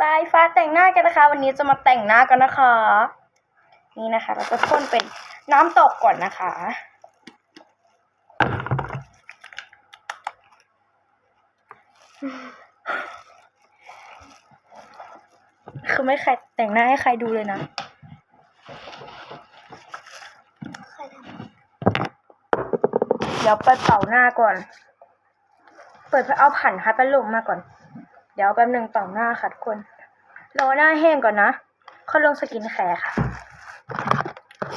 บายฟ้าแต่งหน้ากันนะคะ วันนี้จะมาแต่งหน้ากันนะคะ นี่นะคะ เราจะพ่นเป็นน้ำตกก่อนนะคะ คือไม่ใครแต่งหน้าให้ใครดูเลยนะเดี๋ยวไปเป่าหน้าก่อน เปิดเอาผ่านพัดพัดลมมาก่อน เดี๋ยวแป๊บหนึ่งเป่าหน้าค่ะทุกคน รอหน้าแห้งก่อนนะค่อยลงสกินแคร์ค่ะ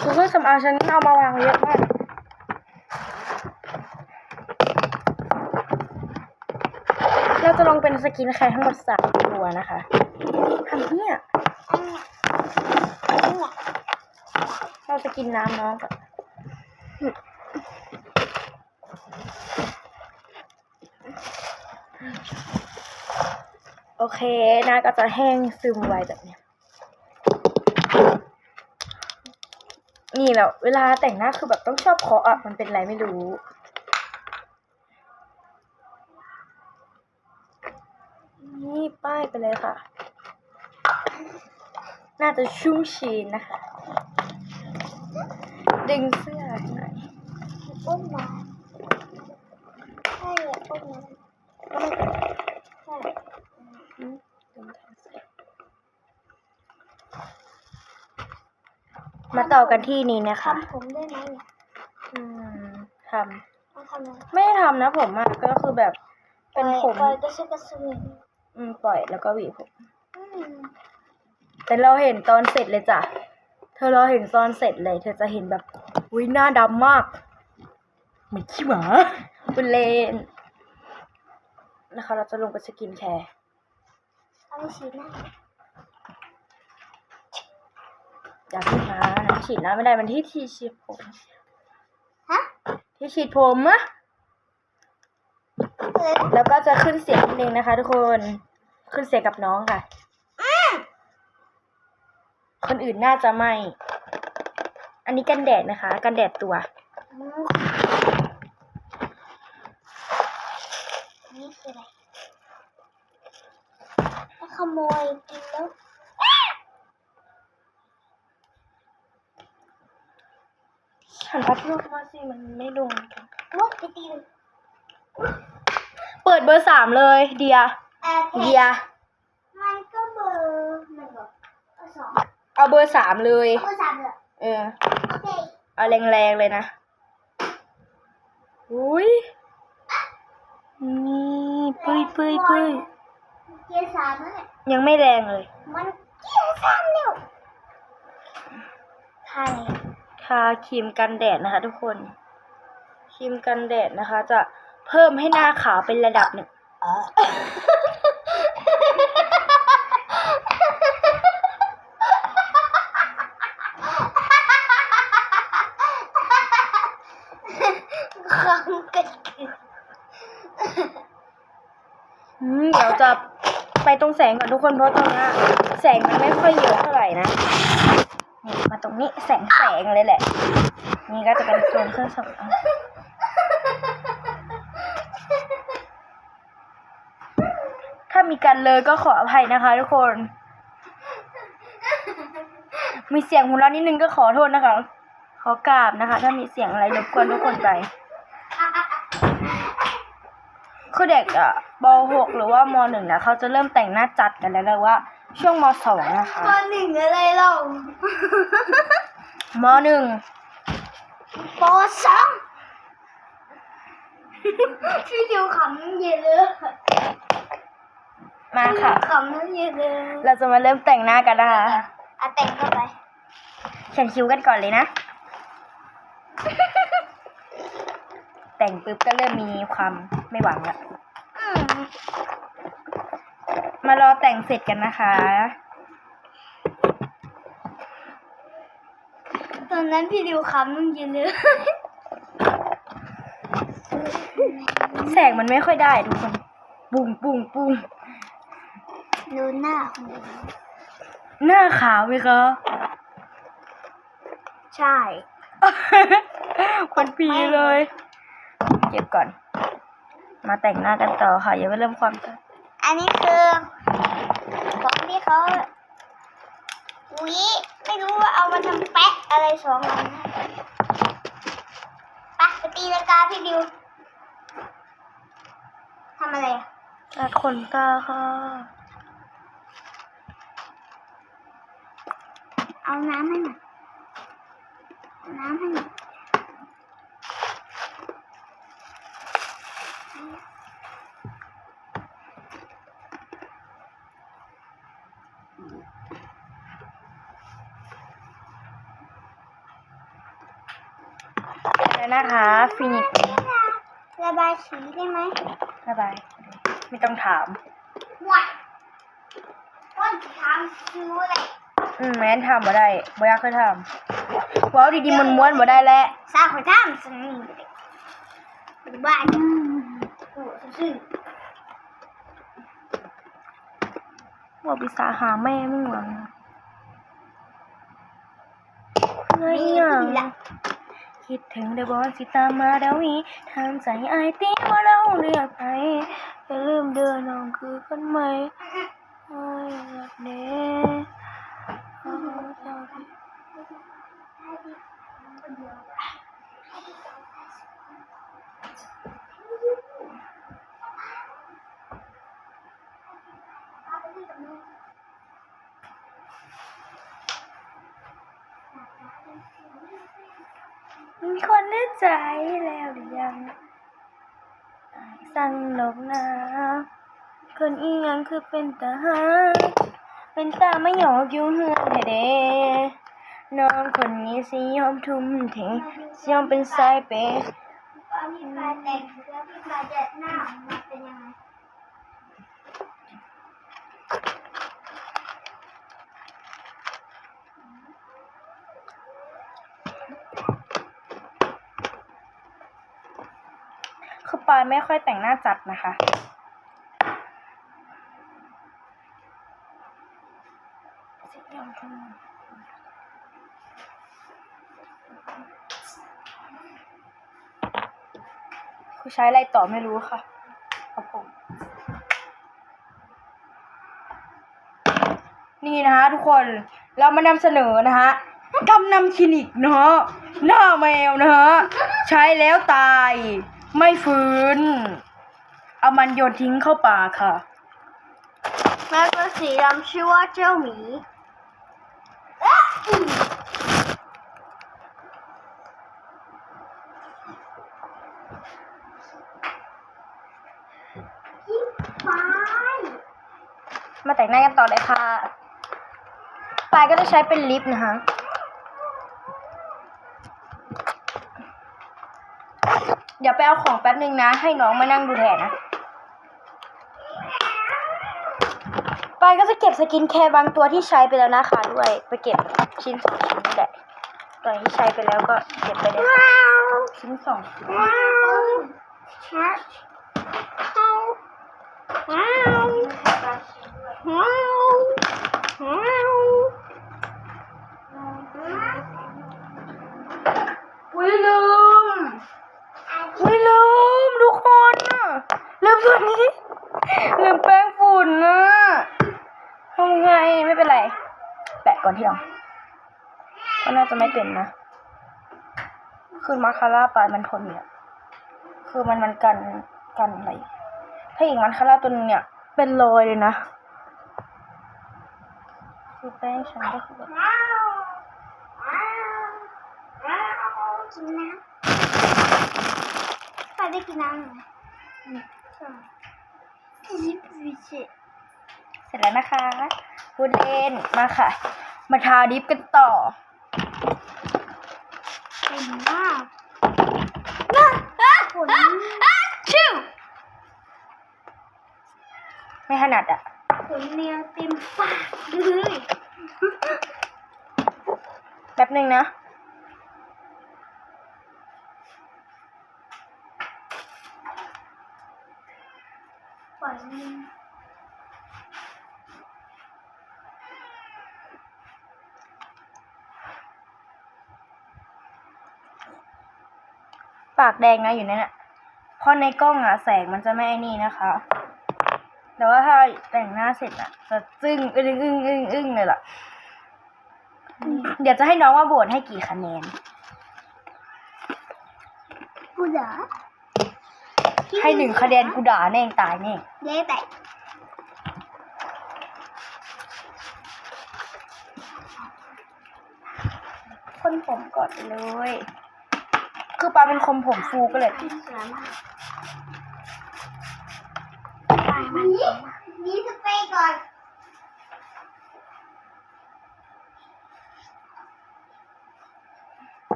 คือเครื่องสำอางฉันเอามาวางเยอะมากเราจะลงเป็นสกินแคร์ทั้งหมดสามตัวนะคะทำเนี่ยำเนี้ยอันเนี้ยเราจะกินน้ำน้องก่อน โอเคหน้าก็จะแห้งซึมไวแบบนี้นี่แหละเวลาแต่งหน้าคือแบบต้องชอบเคาะอะมันเป็นอะไรไม่รู้นี่ป้ายไปเลยค่ะ น่าจะชุ่มชื้นนะคะ ดึงเสื้อหน่อยอุ้มมาใช่อุ้มมาใช่อื มดึงทางเสื้อมาต่อกันที่นี้นะคะทำผมได้ไหมเนี่ยอืมทต้องทำยังไงำไม่ได้ทำนะผมอะก็คือแบบเป็นผม ปล่อยก็ใช้กระสุนอืมปล่อยแล้วก็หวีผม อืมแต่เราเห็นตอนเสร็จเลยจ้ะ เธอเราเห็นตอนเสร็จเลย เธอจะเห็นแบบอุ้ยหน้าดำมาก เหมือนขี้หมาคุณเลนนะคะ เราจะลงไปสกินแคร์ เอาไปฉีดหน้าอย่าพี่มานะฉีดน้ำไม่ได้มันที่ที่ฉีดผมฮะที่ฉีดผมอะเลยแล้วก็จะขึ้นเสียงนิดนึงนะคะ ทุกคนขึ้นเสียงกับน้องค่ะ คนอื่นน่าจะไม่ อันนี้กันแดดนะคะ กันแดดตัวอืมนี่คืออะไรถ้าข โมยกินแล้วหันพัดลมมาสิมันไม่ลงกันลุกไปตีเลยเปิดเบอร์สามเลย เดียแอร์เดีย มันก็เบอร์หนึ่งเหรอเบอร์สองเอาเบอร์สามเลย เบอร์สามเหรอเออ โอเคเอาแรงๆเลยนะอุ้ยนี่ปุ้ยปุ้ยปุ้ย เกียร์สามแล้วเนี่ย ยังไม่แรงเลย มันเกียร์สามเร็วใช่ทาครีมกันแดดนะคะทุกคน ครีมกันแดดนะคะ จะเพิ่มให้หน้าขาวเป็นระดับหนึ่งคำกันคืออืมเดี๋ยวจะ ไปตรงแสงก่อนทุกคนเพราะตรงนี้แสงมันไม่ค่อยเยอะเท่าไหร่นะนี่มาตรงนี้แสงแสงเลยแหละ นี่ก็จะเป็นโซนเครื่องสำอางถ้ามีกันเลยก็ขออภัยนะคะทุกคน มีเสียงหัวเราะนิดนึงก็ขอโทษนะคะ ขอกราบนะคะ ถ้ามีเสียงอะไรรบกวนทุกคนไป คือเด็กอะป .6 หรือว่าม .1 นะเขาจะเริ่มแต่งหน้าจัดกันแล้วเลยว่า ช่วงม .2 นะคะตอนหนึ่งอะไรเราม .1 ปสองพี่เดียวขำเย็นเลยมาค่ะ ขำนั่นเย็นเลยเราจะมาเริ่มแต่งหน้ากันนะคะอะแต่งเข้าไปเขียนคิ้วกันก่อนเลยนะ แต่งปุ๊บก็เริ่มมีความไม่หวังละอืม มารอแต่งเสร็จกันนะคะ ตอนนั้นพี่เดียวขำนั่นเย็นเลยแสงมันไม่ค่อยได้ทุกคน ปุ้งปุ้งปุ้งดูหน้าของหนูหน้าขาวไหมคะใช่ คนปีเลย เก็บก่อน มาแต่งหน้ากันต่อค่ะ อย่าไปเริ่มความ อันนี้คือผเขาอุ๊ยไม่รู้ว่าเอามาทำแปะอะไรสองอันนะไปไปตีลังกาพี่ดิวทำอะไรอะตัดขนตาค่ะ เอาน้ำให้หน่อยเอาน้ำให้หน่อย นะคะฟินิกซ์ระบายสีได้ไหมบ๊ายบาย ไม่ต้องถามวัดวัดทำคืออะไรอืมแม่นถามบ่ได้บ่อยากเคยถามเว้าดีๆมันม้วนๆบ่ได้แหละสาวขอทำสิ่งนี้ไปบ้านโอ้ซื่อบอกพิสาหาแม่มึงหวังเพื่ออหยัง คิดถึงเดบอสิตามมาเดาวีทางใจอตีว่าเราเลือกไปอย่าลืมเดินน้องคือคนใหม่โอ้ยรักเด้อาเจ้ในใจแล้วหรือยังสั่งนกนะคนอีหยังคือเป็นตาหาเป็นตาไม่หยอกอยู่เฮือนเด้น้องคนนี้สิยอมทุ่มเทสิยอมเป็นสายเปย์ ตอนพี่ปลาแต่งแล้วพี่ปลาจะหน้ามันเป็นยังไง คือปอยไม่ค่อยแต่งหน้าจัดนะคะ คือใช้อะไรต่อไม่รู้ค่ะครับผมนี่นะฮะทุกคนเรามานำเสนอนะฮะกำนำคลินิกเนะฮะหน้าแมวนะฮะใช้แล้วตาย ไม่ฟื้น เอามันโยนทิ้งเข้าป่าค่ะแล้วก็สีดำชื่อว่าเจ้าหมียิ้มไปมาแต่งหน้ากันต่อเลยค่ะปลายก็จะใช้เป็นลิปนะคะ เดี๋ยว ไปเอาของแป๊บนึงนะ ให้น้องมานั่งดูแทนนะปายก็จะเก็บสกินแคร์บางตัวที่ใช้ไปแล้วนะคะด้วยไปเก็บชิ้นสองชิ้นนี่แหละตอนที่ใช้ไปแล้วก็เก็บไปเลยค่ะชิ้นสองชิ้นว้าวชัดว้าวว้าวว้าวว้าวอุ้ย ลืมอุ้ยลืมทุกคนนะลืมตัวนี้ลืมแป้งฝุ่นนะทำไงไม่เป็นไร แปะก่อนที่หลังก็น่าจะไม่เป็นนะ คือมาคาร่าปลายมันทนเนี่ยคือมันมันกันกันอะไร ถ้าอีกมันคาร่าตัวนึงเนี่ย เป็นรอยเลยนะคือแป้งฉันก็คือแบบกินน้ำ ใครได้กินน้ำไหมยิบวิเศษเสร็จแล้วนะคะพูดเล่นมาค่ะ มาทาดิฟกันต่อเป็นมากน่าผลชิวไม่ถนัดอะผลเนียวเต็มปากเลย แป๊บหนึ่งนะ ปากแดงนะอยู่นั่นอะเพราะในกล้องอะแสงมันจะไม่ไอ้นี่นะคะ แต่ว่าถ้าแต่งหน้าเสร็จอะจะจึ้งอึ้งอึ้งอึ้งอึ้งเลยล่ะ เดี๋ยวจะให้น้องว่าโบทให้กี่คะแนนกูเหรอ ให้หนึ่งคะแนนกูด่าแน่งตายแน่เย้แต่คนผมก่อนไปเลย คือปาเป็นคนผมฟูก็เลยสวยมากนี่นี่สเปรย์ก่อน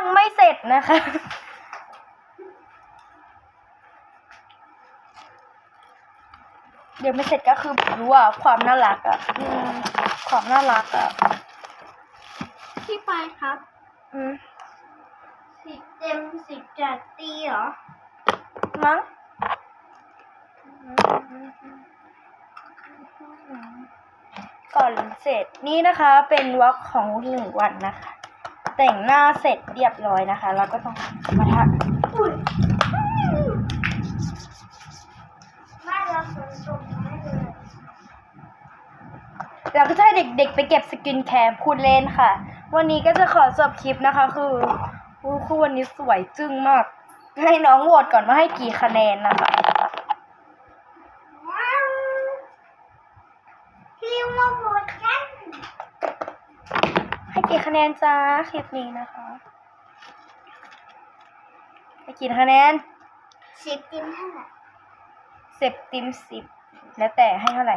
ยังไม่เสร็จนะคะ เดี๋ยวไม่เสร็จก็คือรู้ว่าความน่ารักอะอืมความน่ารักอะพี่ปายครับอืมสิบเต็มสิบจัดตีเหรอ มั้งก่อนเสร็จนี่นะคะเป็นวอล์กของหนึ่งวันนะคะ แต่งหน้าเสร็จเรียบร้อยนะคะแล้วก็ต้องมาทาเราฝนตกน้อยเลยเราก็จะให้เด็กๆไปเก็บสกินแคร์พูดเล่นค่ะ วันนี้ก็จะขอจบคลิปนะคะ คืออู้คือวันนี้สวยจึ้งมาก ให้น้องโหวตก่อนว่าให้กี่คะแนนนะคะ ว้าวพี่มาโหวตกัน ให้กี่คะแนนจ้าคลิปนี้นะคะให้กี่คะแนนสิบเต็มเท่าไหร่สิบติมสิบแล้วแต่ให้เท่าไหร่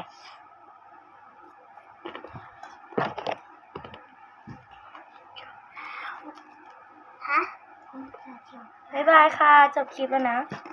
ฮะบ๊ายบายค่ะ จบคลิปแล้วนะบ